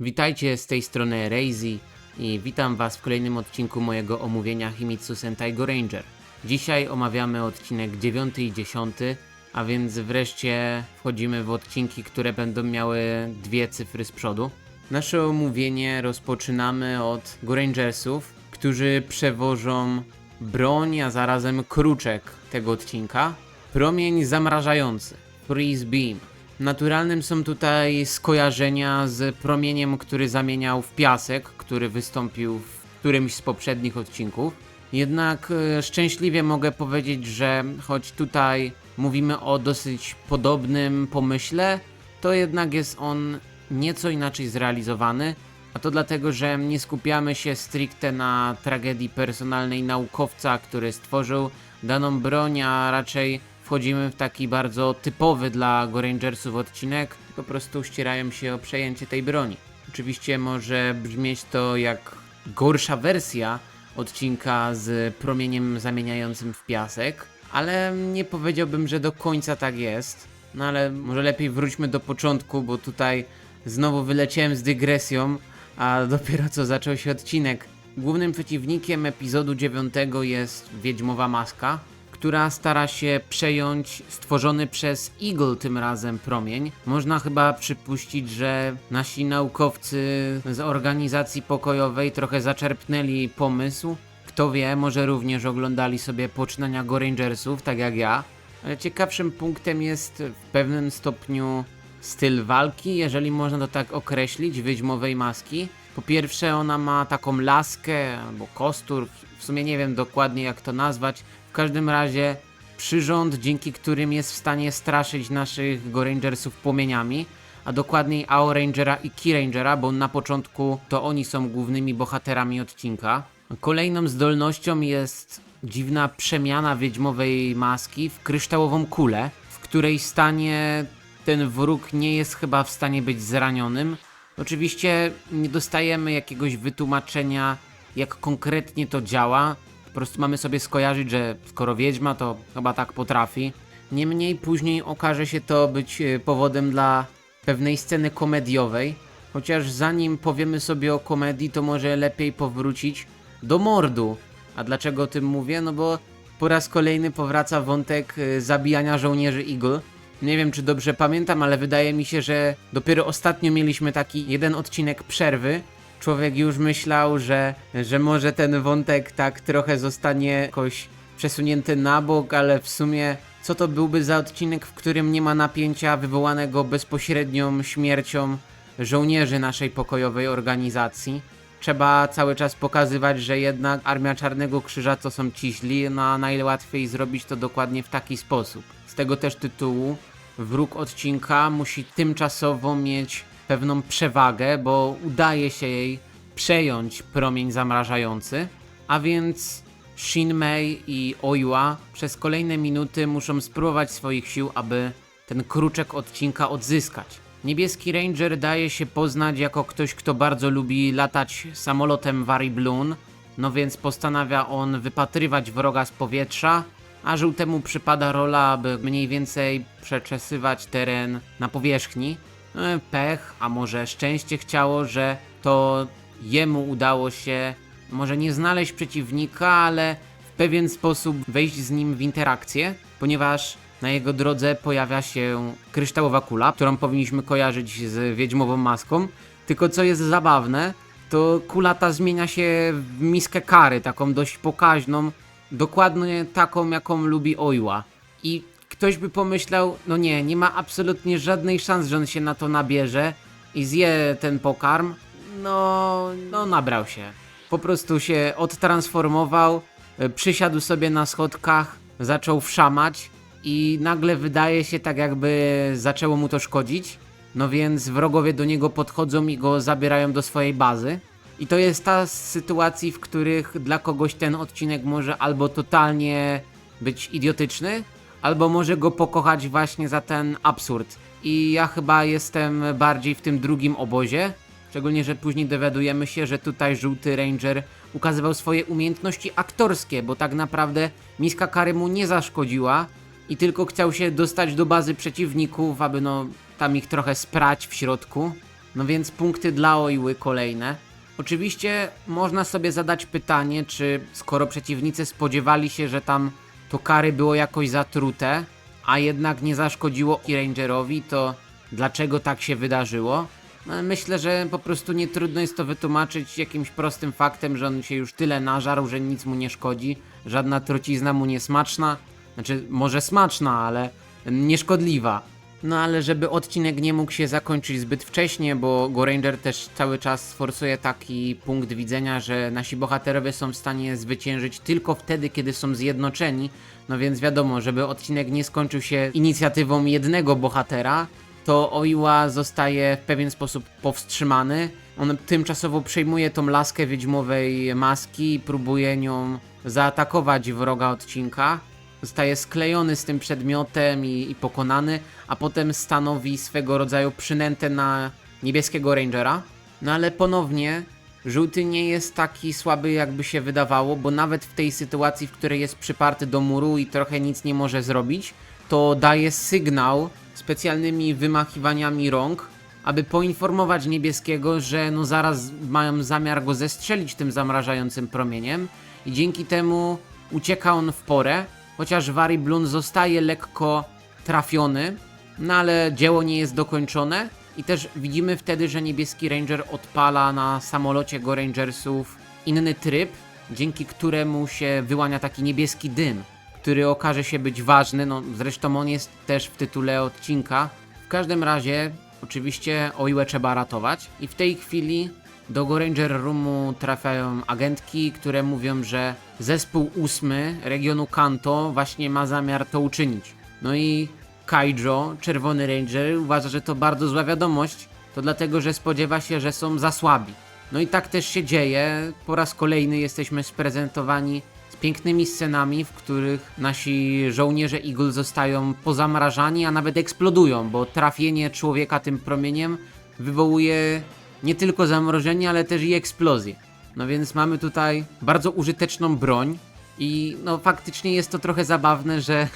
Witajcie z tej strony Reizy i witam Was w kolejnym odcinku mojego omówienia Himitsu Sentai Go Ranger. Dzisiaj omawiamy odcinek 9 i 10, a więc wreszcie wchodzimy w odcinki, które będą miały dwie cyfry z przodu. Nasze omówienie rozpoczynamy od Go Rangersów, którzy przewożą broń, a zarazem kruczek tego odcinka. Promień zamrażający, Freeze Beam. Naturalnym są tutaj skojarzenia z promieniem, który zamieniał w piasek, który wystąpił w którymś z poprzednich odcinków. Jednak e, szczęśliwie mogę powiedzieć, że choć tutaj mówimy o dosyć podobnym pomyśle, to jednak jest on nieco inaczej zrealizowany. A to dlatego, że nie skupiamy się stricte na tragedii personalnej naukowca, który stworzył daną broń, a raczej wchodzimy w taki bardzo typowy dla Go Rangersów odcinek. Po prostu ścierają się o przejęcie tej broni. Oczywiście może brzmieć to jak gorsza wersja odcinka z promieniem zamieniającym w piasek, ale nie powiedziałbym, że do końca tak jest. No ale może lepiej wróćmy do początku, bo tutaj znowu wyleciałem z dygresją, a dopiero co zaczął się odcinek. Głównym przeciwnikiem epizodu 9 jest Wiedźmowa Maska, która stara się przejąć stworzony przez Eagle tym razem promień. Można chyba przypuścić, że nasi naukowcy z organizacji pokojowej trochę zaczerpnęli pomysł. Kto wie, może również oglądali sobie poczynania Go Rangersów, tak jak ja. Ale ciekawszym punktem jest w pewnym stopniu styl walki, jeżeli można to tak określić, Wiedźmowej Maski. Po pierwsze, ona ma taką laskę albo kostur, w sumie nie wiem dokładnie jak to nazwać. W każdym razie przyrząd, dzięki którym jest w stanie straszyć naszych Go Rangersów płomieniami, a dokładniej AO Rangera i Key Rangera, bo na początku to oni są głównymi bohaterami odcinka. Kolejną zdolnością jest dziwna przemiana wiedźmowej maski w kryształową kulę, w której stanie ten wróg nie jest chyba w stanie być zranionym. Oczywiście nie dostajemy jakiegoś wytłumaczenia, jak konkretnie to działa. Prostu mamy sobie skojarzyć, że skoro wiedźma, to chyba tak potrafi. Niemniej później okaże się to być e, powodem dla pewnej sceny komediowej. Chociaż zanim powiemy sobie o komedii, to może lepiej powrócić do mordu. A dlaczego o tym mówię? No bo po raz kolejny powraca wątek e, zabijania żołnierzy Eagle. Nie wiem, czy dobrze pamiętam, ale wydaje mi się, że dopiero ostatnio mieliśmy taki jeden odcinek przerwy. Człowiek już myślał, że, że może ten wątek tak trochę zostanie jakoś przesunięty na bok, ale w sumie co to byłby za odcinek, w którym nie ma napięcia wywołanego bezpośrednią śmiercią żołnierzy naszej pokojowej organizacji? Trzeba cały czas pokazywać, że jednak Armia Czarnego Krzyża to są ciźli, no a najłatwiej zrobić to dokładnie w taki sposób. Z tego też tytułu wróg odcinka musi tymczasowo mieć pewną przewagę, bo udaje się jej przejąć promień zamrażający, a więc Shinmei i Oiwa przez kolejne minuty muszą spróbować swoich sił, aby ten kruczek odcinka odzyskać. Niebieski Ranger daje się poznać jako ktoś, kto bardzo lubi latać samolotem Vari Bloon, no więc postanawia on wypatrywać wroga z powietrza, a żółtemu przypada rola, aby mniej więcej przeczesywać teren na powierzchni. E, Pech, a może szczęście chciało, że to jemu udało się może nie znaleźć przeciwnika, ale w pewien sposób wejść z nim w interakcję, ponieważ na jego drodze pojawia się kryształowa kula, którą powinniśmy kojarzyć z wiedźmową maską. Tylko co jest zabawne, to kula ta zmienia się w miskę kary, taką dość pokaźną, dokładnie taką, jaką lubi Oiwa. I ktoś by pomyślał, no nie, nie ma absolutnie żadnej szans, że on się na to nabierze i zje ten pokarm. No, no nabrał się. Po prostu się odtransformował, e, przysiadł sobie na schodkach, zaczął wszamać i nagle wydaje się tak jakby zaczęło mu to szkodzić. No więc wrogowie do niego podchodzą i go zabierają do swojej bazy. I to jest ta z sytuacji, w których dla kogoś ten odcinek może albo totalnie być idiotyczny, albo może go pokochać właśnie za ten absurd. I ja chyba jestem bardziej w tym drugim obozie. Szczególnie, że później dowiadujemy się, że tutaj żółty ranger ukazywał swoje umiejętności aktorskie, bo tak naprawdę miska kary mu nie zaszkodziła i tylko chciał się dostać do bazy przeciwników, aby no tam ich trochę sprać w środku. No więc punkty dla Oiły kolejne. Oczywiście można sobie zadać pytanie, czy skoro przeciwnicy spodziewali się, że tam to kary było jakoś zatrute, a jednak nie zaszkodziło Rangerowi, to dlaczego tak się wydarzyło? No, myślę, że po prostu nie trudno jest to wytłumaczyć jakimś prostym faktem, że on się już tyle nażarł, że nic mu nie szkodzi, żadna trucizna mu nie smaczna, znaczy może smaczna, ale nieszkodliwa. No ale żeby odcinek nie mógł się zakończyć zbyt wcześnie, bo Goranger też cały czas forsuje taki punkt widzenia, że nasi bohaterowie są w stanie zwyciężyć tylko wtedy, kiedy są zjednoczeni. No więc wiadomo, żeby odcinek nie skończył się inicjatywą jednego bohatera, to Oiła zostaje w pewien sposób powstrzymany. On tymczasowo przejmuje tą laskę wiedźmowej maski i próbuje nią zaatakować wroga odcinka. Zostaje sklejony z tym przedmiotem i, i pokonany, a potem stanowi swego rodzaju przynętę na niebieskiego rangera. No ale ponownie żółty nie jest taki słaby jakby się wydawało, bo nawet w tej sytuacji, w której jest przyparty do muru i trochę nic nie może zrobić, to daje sygnał specjalnymi wymachiwaniami rąk, aby poinformować niebieskiego, że no zaraz mają zamiar go zestrzelić tym zamrażającym promieniem i dzięki temu ucieka on w porę, chociaż Wari Blun zostaje lekko trafiony, no ale dzieło nie jest dokończone i też widzimy wtedy, że niebieski ranger odpala na samolocie Go Rangersów inny tryb, dzięki któremu się wyłania taki niebieski dym, który okaże się być ważny, no zresztą on jest też w tytule odcinka. W każdym razie, oczywiście Oiłę trzeba ratować i w tej chwili do Go Ranger Roomu trafiają agentki, które mówią, że zespół ósmy regionu Kanto właśnie ma zamiar to uczynić. No i Kaijo, Czerwony Ranger, uważa, że to bardzo zła wiadomość, to dlatego, że spodziewa się, że są za słabi. No i tak też się dzieje. Po raz kolejny jesteśmy sprezentowani z pięknymi scenami, w których nasi żołnierze Eagle zostają pozamrażani, a nawet eksplodują, bo trafienie człowieka tym promieniem wywołuje nie tylko zamrożenie, ale też i eksplozję. No więc mamy tutaj bardzo użyteczną broń i no faktycznie jest to trochę zabawne, że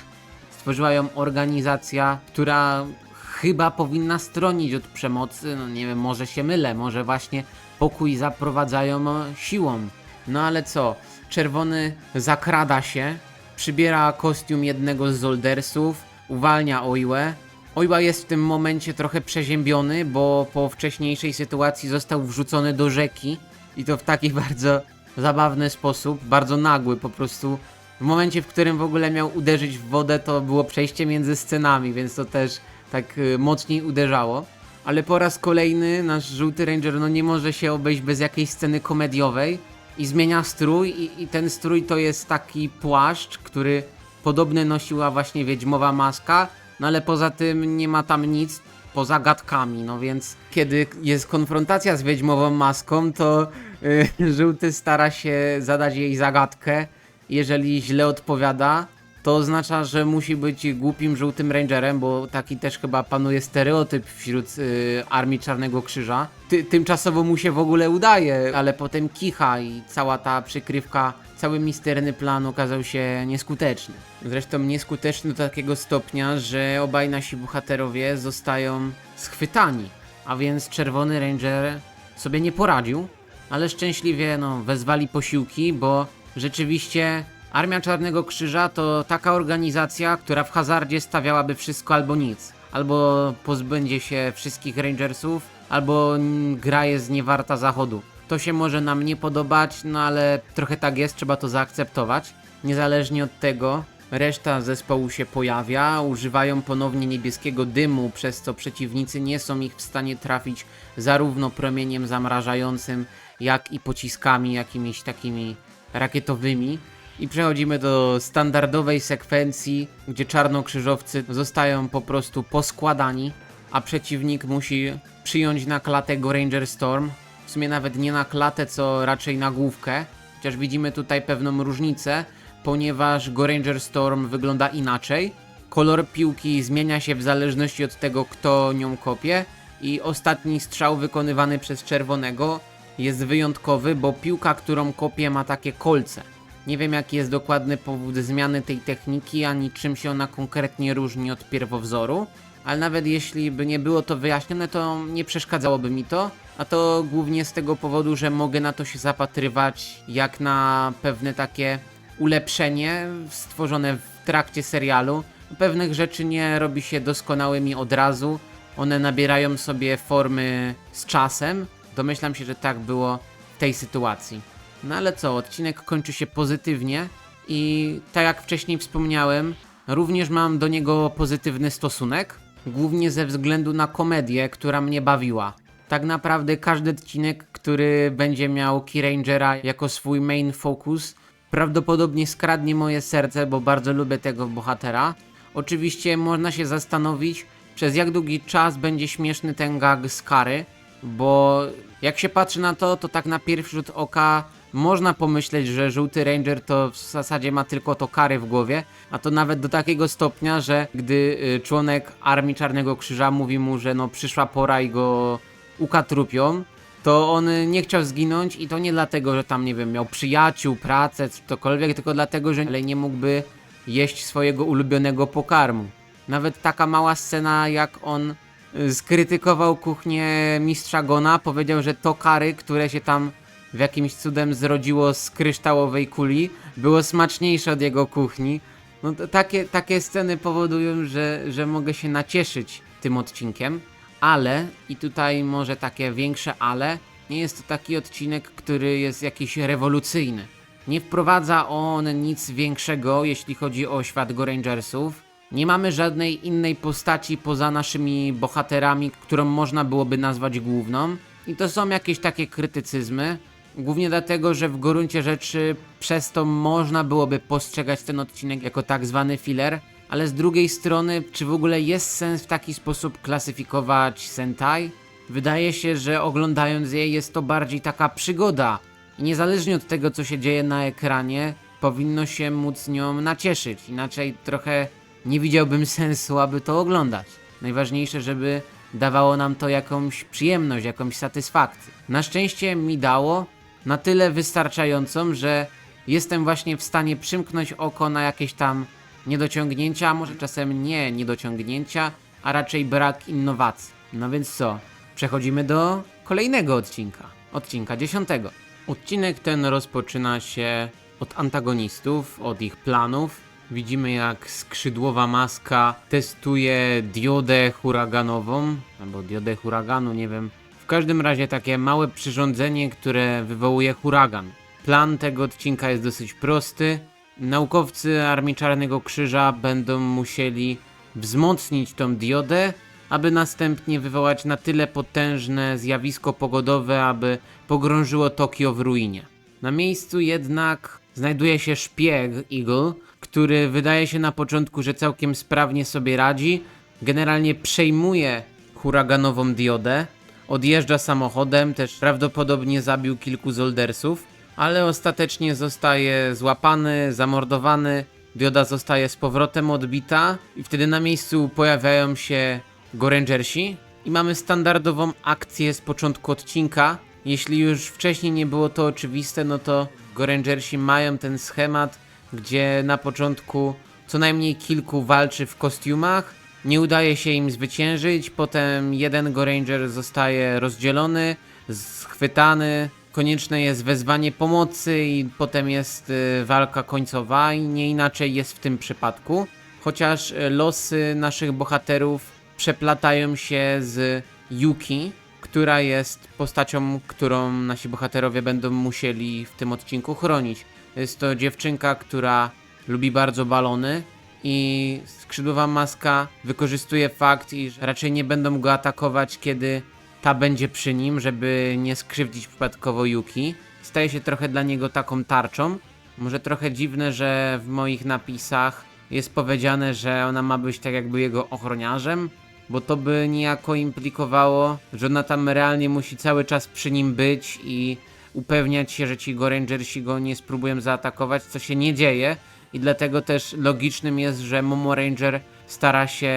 stworzyła ją organizacja, która chyba powinna stronić od przemocy. No nie wiem, może się mylę, może właśnie pokój zaprowadzają siłą. No ale co? Czerwony zakrada się, przybiera kostium jednego z Zoldersów, uwalnia Oiłę. Oiła jest w tym momencie trochę przeziębiony, bo po wcześniejszej sytuacji został wrzucony do rzeki i to w taki bardzo zabawny sposób, bardzo nagły po prostu. W momencie, w którym w ogóle miał uderzyć w wodę, to było przejście między scenami, więc to też tak y, mocniej uderzało. Ale po raz kolejny nasz żółty ranger no nie może się obejść bez jakiejś sceny komediowej i zmienia strój i, i ten strój to jest taki płaszcz, który podobny nosiła właśnie wiedźmowa maska, no ale poza tym nie ma tam nic poza gadkami, no więc kiedy jest konfrontacja z wiedźmową maską, to y, żółty stara się zadać jej zagadkę. Jeżeli źle odpowiada, to oznacza, że musi być głupim żółtym rangerem, bo taki też chyba panuje stereotyp wśród y, armii Czarnego Krzyża. Ty, tymczasowo mu się w ogóle udaje, ale potem kicha i cała ta przykrywka, cały misterny plan okazał się nieskuteczny. Zresztą nieskuteczny do takiego stopnia, że obaj nasi bohaterowie zostają schwytani. A więc Czerwony Ranger sobie nie poradził, ale szczęśliwie no, wezwali posiłki, bo rzeczywiście Armia Czarnego Krzyża to taka organizacja, która w hazardzie stawiałaby wszystko albo nic. Albo pozbędzie się wszystkich Rangersów, albo gra jest niewarta zachodu. To się może nam nie podobać, no ale trochę tak jest, trzeba to zaakceptować. Niezależnie od tego, reszta zespołu się pojawia, używają ponownie niebieskiego dymu, przez co przeciwnicy nie są ich w stanie trafić zarówno promieniem zamrażającym, jak i pociskami jakimiś takimi rakietowymi. I przechodzimy do standardowej sekwencji, gdzie czarnokrzyżowcy zostają po prostu poskładani, a przeciwnik musi przyjąć na klatę go Ranger Storm. W sumie nawet nie na klatę, co raczej na główkę. Chociaż widzimy tutaj pewną różnicę, ponieważ go Ranger Storm wygląda inaczej. Kolor piłki zmienia się w zależności od tego, kto nią kopie. I ostatni strzał wykonywany przez czerwonego jest wyjątkowy, bo piłka, którą kopie, ma takie kolce. Nie wiem jaki jest dokładny powód zmiany tej techniki, ani czym się ona konkretnie różni od pierwowzoru, ale nawet jeśli by nie było to wyjaśnione, to nie przeszkadzałoby mi to. A to głównie z tego powodu, że mogę na to się zapatrywać jak na pewne takie ulepszenie stworzone w trakcie serialu. Pewnych rzeczy nie robi się doskonałymi od razu. One nabierają sobie formy z czasem. Domyślam się, że tak było w tej sytuacji. No ale co, odcinek kończy się pozytywnie i tak jak wcześniej wspomniałem, również mam do niego pozytywny stosunek, głównie ze względu na komedię, która mnie bawiła. Tak naprawdę każdy odcinek, który będzie miał Key Rangera jako swój main focus, prawdopodobnie skradnie moje serce, bo bardzo lubię tego bohatera. Oczywiście można się zastanowić, przez jak długi czas będzie śmieszny ten gag z kary, bo jak się patrzy na to, to tak na pierwszy rzut oka można pomyśleć, że żółty ranger to w zasadzie ma tylko to kary w głowie, a to nawet do takiego stopnia, że gdy y, członek armii Czarnego Krzyża mówi mu, że no przyszła pora i go ukatrupią, to on nie chciał zginąć i to nie dlatego, że tam, nie wiem, miał przyjaciół, pracę, cokolwiek, tylko dlatego, że nie mógłby jeść swojego ulubionego pokarmu. Nawet taka mała scena, jak on y, skrytykował kuchnię mistrza Gona, powiedział, że to kary, które się tam w jakimś cudem zrodziło z kryształowej kuli, było smaczniejsze od jego kuchni. No takie, takie sceny powodują, że, że mogę się nacieszyć tym odcinkiem, ale, i tutaj może takie większe ale, nie jest to taki odcinek, który jest jakiś rewolucyjny. Nie wprowadza on nic większego, jeśli chodzi o świat Go Rangersów. Nie mamy żadnej innej postaci poza naszymi bohaterami, którą można byłoby nazwać główną. I to są jakieś takie krytycyzmy. Głównie dlatego, że w gruncie rzeczy przez to można byłoby postrzegać ten odcinek jako tak zwany filler, ale z drugiej strony, czy w ogóle jest sens w taki sposób klasyfikować Sentai? Wydaje się, że oglądając je jest to bardziej taka przygoda i niezależnie od tego, co się dzieje na ekranie, powinno się móc nią nacieszyć. Inaczej trochę nie widziałbym sensu, aby to oglądać. Najważniejsze, żeby dawało nam to jakąś przyjemność, jakąś satysfakcję. Na szczęście mi dało na tyle wystarczającą, że jestem właśnie w stanie przymknąć oko na jakieś tam niedociągnięcia, a może czasem nie niedociągnięcia, a raczej brak innowacji. No więc co? Przechodzimy do kolejnego odcinka. Odcinka dziesiątego. Odcinek ten rozpoczyna się od antagonistów, od ich planów. Widzimy jak skrzydłowa maska testuje diodę huraganową, albo diodę huraganu, nie wiem. W każdym razie takie małe przyrządzenie, które wywołuje huragan. Plan tego odcinka jest dosyć prosty. Naukowcy Armii Czarnego Krzyża będą musieli wzmocnić tą diodę, aby następnie wywołać na tyle potężne zjawisko pogodowe, aby pogrążyło Tokio w ruinie. Na miejscu jednak znajduje się szpieg Eagle, który wydaje się na początku, że całkiem sprawnie sobie radzi. Generalnie przejmuje huraganową diodę, odjeżdża samochodem, też prawdopodobnie zabił kilku zoldersów, ale ostatecznie zostaje złapany, zamordowany. Dioda zostaje z powrotem odbita i wtedy na miejscu pojawiają się Go Rangersi i mamy standardową akcję z początku odcinka. Jeśli już wcześniej nie było to oczywiste, no to Go Rangersi mają ten schemat, gdzie na początku co najmniej kilku walczy w kostiumach, nie udaje się im zwyciężyć, potem jeden Go Ranger zostaje rozdzielony, schwytany, konieczne jest wezwanie pomocy i potem jest y, walka końcowa i nie inaczej jest w tym przypadku. Chociaż y, losy naszych bohaterów przeplatają się z Yuki, która jest postacią, którą nasi bohaterowie będą musieli w tym odcinku chronić. Jest to dziewczynka, która lubi bardzo balony i skrzydłowa maska wykorzystuje fakt, iż raczej nie będą go atakować, kiedy ta będzie przy nim, żeby nie skrzywdzić przypadkowo Yuki. Staje się trochę dla niego taką tarczą. Może trochę dziwne, że w moich napisach jest powiedziane, że ona ma być tak jakby jego ochroniarzem, bo to by niejako implikowało, że ona tam realnie musi cały czas przy nim być i upewniać się, że ci go Rangersi go nie spróbują zaatakować, co się nie dzieje. I dlatego też logicznym jest, że Momo Ranger stara się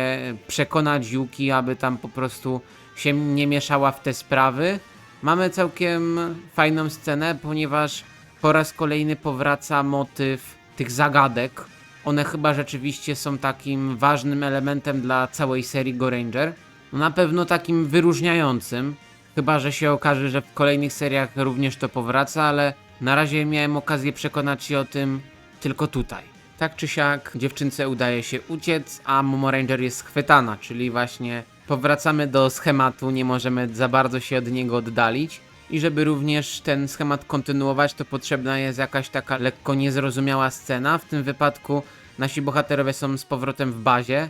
przekonać Yuki, aby tam po prostu się nie mieszała w te sprawy. Mamy całkiem fajną scenę, ponieważ po raz kolejny powraca motyw tych zagadek, one chyba rzeczywiście są takim ważnym elementem dla całej serii Go Ranger. No na pewno takim wyróżniającym. Chyba, że się okaże, że w kolejnych seriach również to powraca, ale na razie miałem okazję przekonać się o tym tylko tutaj. Tak czy siak, dziewczynce udaje się uciec, a Momo Ranger jest schwytana, czyli właśnie powracamy do schematu, nie możemy za bardzo się od niego oddalić. I żeby również ten schemat kontynuować, to potrzebna jest jakaś taka lekko niezrozumiała scena. W tym wypadku nasi bohaterowie są z powrotem w bazie.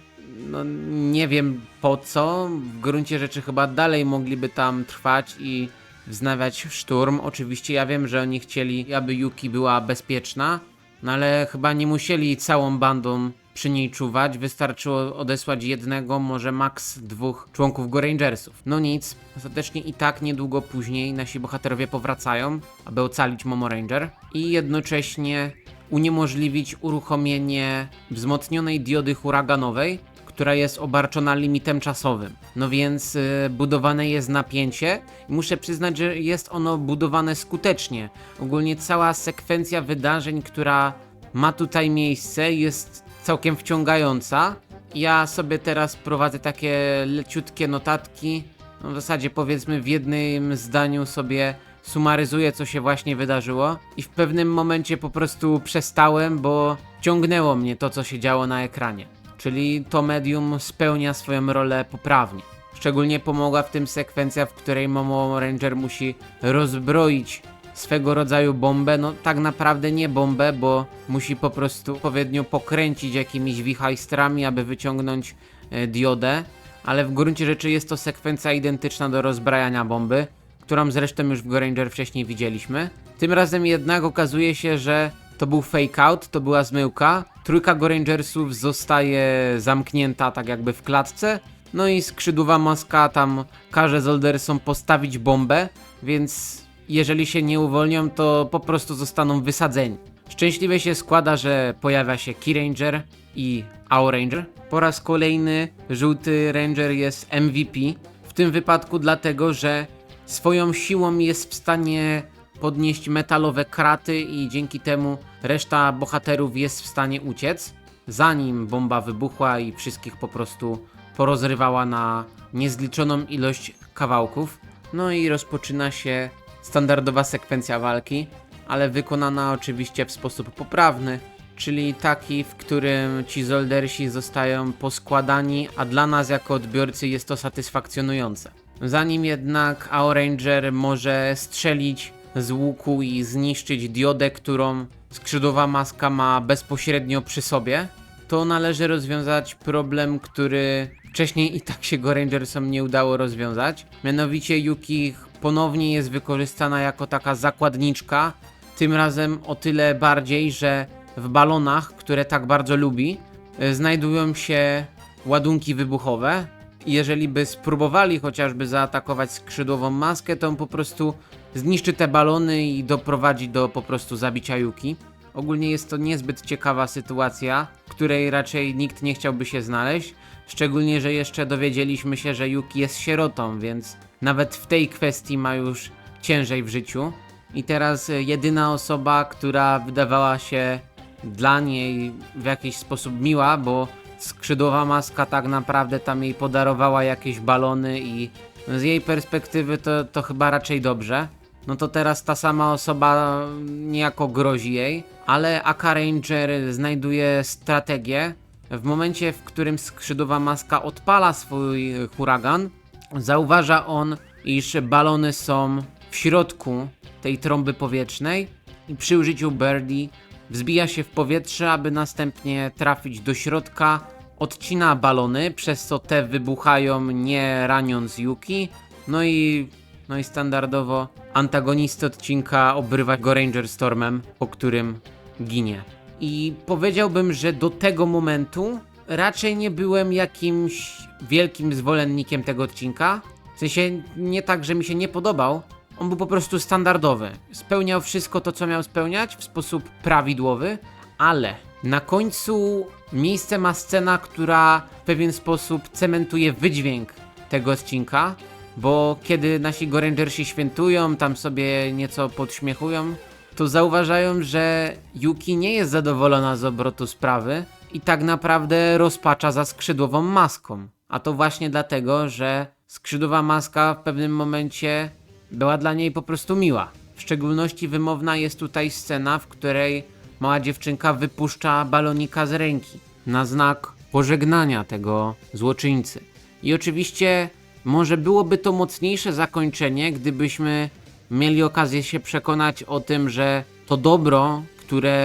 No nie wiem po co. W gruncie rzeczy chyba dalej mogliby tam trwać i wznawiać szturm. Oczywiście ja wiem, że oni chcieli, aby Yuki była bezpieczna, no ale chyba nie musieli całą bandą przy niej czuwać. Wystarczyło odesłać jednego, może maks dwóch członków Go Rangersów. No nic, ostatecznie i tak niedługo później nasi bohaterowie powracają, aby ocalić Momo Ranger i jednocześnie uniemożliwić uruchomienie wzmocnionej diody huraganowej, która jest obarczona limitem czasowym. No więc y, budowane jest napięcie i muszę przyznać, że jest ono budowane skutecznie. Ogólnie cała sekwencja wydarzeń, która ma tutaj miejsce, jest całkiem wciągająca. Ja sobie teraz prowadzę takie leciutkie notatki. No w zasadzie powiedzmy w jednym zdaniu sobie sumaryzuję, co się właśnie wydarzyło. I w pewnym momencie po prostu przestałem, bo ciągnęło mnie to, co się działo na ekranie. Czyli to medium spełnia swoją rolę poprawnie. Szczególnie pomogła w tym sekwencja, w której Momo Ranger musi rozbroić swego rodzaju bombę. No tak naprawdę nie bombę, bo musi po prostu odpowiednio pokręcić jakimiś wichajstrami, aby wyciągnąć e, diodę. Ale w gruncie rzeczy jest to sekwencja identyczna do rozbrajania bomby, którą zresztą już w Go Ranger wcześniej widzieliśmy. Tym razem jednak okazuje się, że to był fake out, to była zmyłka. Trójka Go Rangersów zostaje zamknięta tak jakby w klatce. No i skrzydłowa maska tam każe Zoldersom postawić bombę, więc jeżeli się nie uwolnią, to po prostu zostaną wysadzeni. Szczęśliwie się składa, że pojawia się Key Ranger i Ao Ranger. Po raz kolejny żółty Ranger jest MVP. W tym wypadku dlatego, że swoją siłą jest w stanie podnieść metalowe kraty i dzięki temu reszta bohaterów jest w stanie uciec, zanim bomba wybuchła i wszystkich po prostu porozrywała na niezliczoną ilość kawałków. No i rozpoczyna się standardowa sekwencja walki, ale wykonana oczywiście w sposób poprawny, czyli taki, w którym ci zoldersi zostają poskładani, a dla nas jako odbiorcy jest to satysfakcjonujące. Zanim jednak Ao Ranger może strzelić z łuku i zniszczyć diodę, którą skrzydłowa maska ma bezpośrednio przy sobie, to należy rozwiązać problem, który wcześniej i tak się Go Rangersom nie udało rozwiązać. Mianowicie Yuki ponownie jest wykorzystana jako taka zakładniczka, tym razem o tyle bardziej, że w balonach, które tak bardzo lubi, e, znajdują się ładunki wybuchowe. Jeżeli by spróbowali chociażby zaatakować skrzydłową maskę, to on po prostu zniszczy te balony i doprowadzi do po prostu zabicia Yuki. Ogólnie jest to niezbyt ciekawa sytuacja, w której raczej nikt nie chciałby się znaleźć. Szczególnie, że jeszcze dowiedzieliśmy się, że Yuki jest sierotą, więc nawet w tej kwestii ma już ciężej w życiu. I teraz e, jedyna osoba, która wydawała się dla niej w jakiś sposób miła, bo skrzydłowa maska tak naprawdę tam jej podarowała jakieś balony i z jej perspektywy to, to chyba raczej dobrze. No to teraz ta sama osoba niejako grozi jej, ale Aka Ranger znajduje strategię. W momencie, w którym skrzydłowa maska odpala swój huragan, zauważa on, iż balony są w środku tej trąby powietrznej i przy użyciu Birdie wzbija się w powietrze, aby następnie trafić do środka, odcina balony, przez co te wybuchają nie raniąc Yuki, no i, no i standardowo antagonisty odcinka obrywa go Ranger Stormem, po którym ginie. I powiedziałbym, że do tego momentu raczej nie byłem jakimś wielkim zwolennikiem tego odcinka. W sensie nie tak, że mi się nie podobał. On był po prostu standardowy. Spełniał wszystko to, co miał spełniać w sposób prawidłowy, ale na końcu miejsce ma scena, która w pewien sposób cementuje wydźwięk tego odcinka, bo kiedy nasi Go Rangersi świętują, tam sobie nieco podśmiechują, to zauważają, że Yuki nie jest zadowolona z obrotu sprawy i tak naprawdę rozpacza za skrzydłową maską. A to właśnie dlatego, że skrzydłowa maska w pewnym momencie była dla niej po prostu miła. W szczególności wymowna jest tutaj scena, w której mała dziewczynka wypuszcza balonika z ręki na znak pożegnania tego złoczyńcy. I oczywiście może byłoby to mocniejsze zakończenie, gdybyśmy mieli okazję się przekonać o tym, że to dobro, które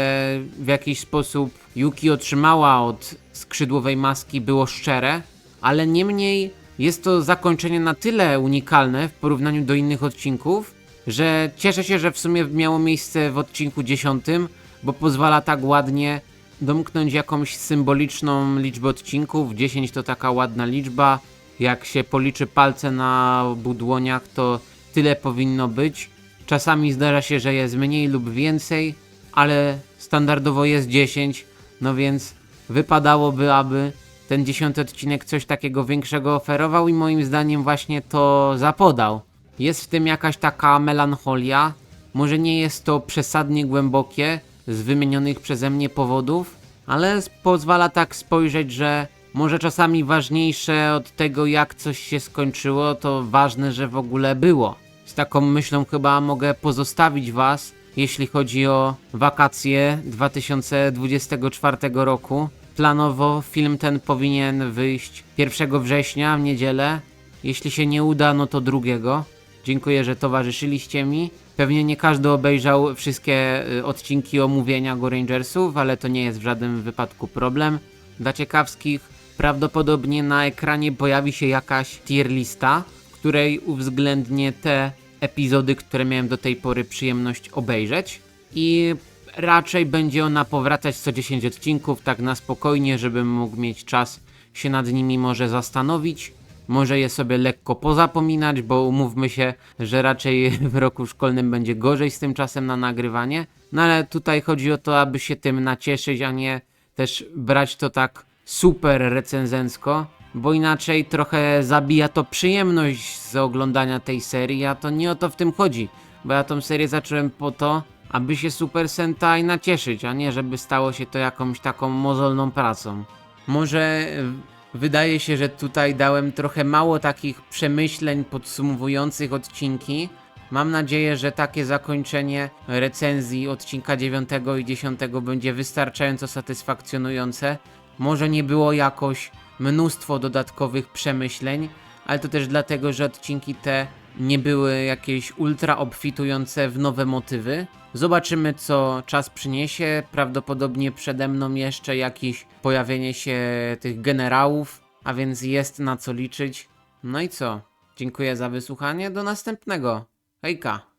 w jakiś sposób Yuki otrzymała od skrzydłowej maski, było szczere, ale niemniej jest to zakończenie na tyle unikalne w porównaniu do innych odcinków, że cieszę się, że w sumie miało miejsce w odcinku 10, bo pozwala tak ładnie domknąć jakąś symboliczną liczbę odcinków. 10 to taka ładna liczba. Jak się policzy palce na obu dłoniach, to tyle powinno być. Czasami zdarza się, że jest mniej lub więcej, ale standardowo jest 10, no więc wypadałoby, aby ten dziesiąty odcinek coś takiego większego oferował i moim zdaniem właśnie to zapodał. Jest w tym jakaś taka melancholia, może nie jest to przesadnie głębokie z wymienionych przeze mnie powodów, ale pozwala tak spojrzeć, że może czasami ważniejsze od tego jak coś się skończyło, to ważne, że w ogóle było. Z taką myślą chyba mogę pozostawić Was, jeśli chodzi o wakacje 2024 roku. Planowo film ten powinien wyjść 1 września w niedzielę. Jeśli się nie uda, no to drugiego. Dziękuję, że towarzyszyliście mi. Pewnie nie każdy obejrzał wszystkie y, odcinki omówienia Go Rangersów, ale to nie jest w żadnym wypadku problem. Dla ciekawskich prawdopodobnie na ekranie pojawi się jakaś tier lista, w której uwzględnię te epizody, które miałem do tej pory przyjemność obejrzeć. I raczej będzie ona powracać co 10 odcinków, tak na spokojnie, żebym mógł mieć czas się nad nimi może zastanowić. Może je sobie lekko pozapominać, bo umówmy się, że raczej w roku szkolnym będzie gorzej z tym czasem na nagrywanie. No ale tutaj chodzi o to, aby się tym nacieszyć, a nie też brać to tak super recenzencko, bo inaczej trochę zabija to przyjemność z oglądania tej serii, a to nie o to w tym chodzi, bo ja tą serię zacząłem po to, aby się Super Sentai nacieszyć, a nie żeby stało się to jakąś taką mozolną pracą. Może wydaje się, że tutaj dałem trochę mało takich przemyśleń podsumowujących odcinki. Mam nadzieję, że takie zakończenie recenzji odcinka 9 i 10 będzie wystarczająco satysfakcjonujące. Może nie było jakoś mnóstwo dodatkowych przemyśleń, ale to też dlatego, że odcinki te nie były jakieś ultra obfitujące w nowe motywy. Zobaczymy, co czas przyniesie. Prawdopodobnie przede mną jeszcze jakieś pojawienie się tych generałów, a więc jest na co liczyć. No i co? Dziękuję za wysłuchanie. Do następnego. Hejka!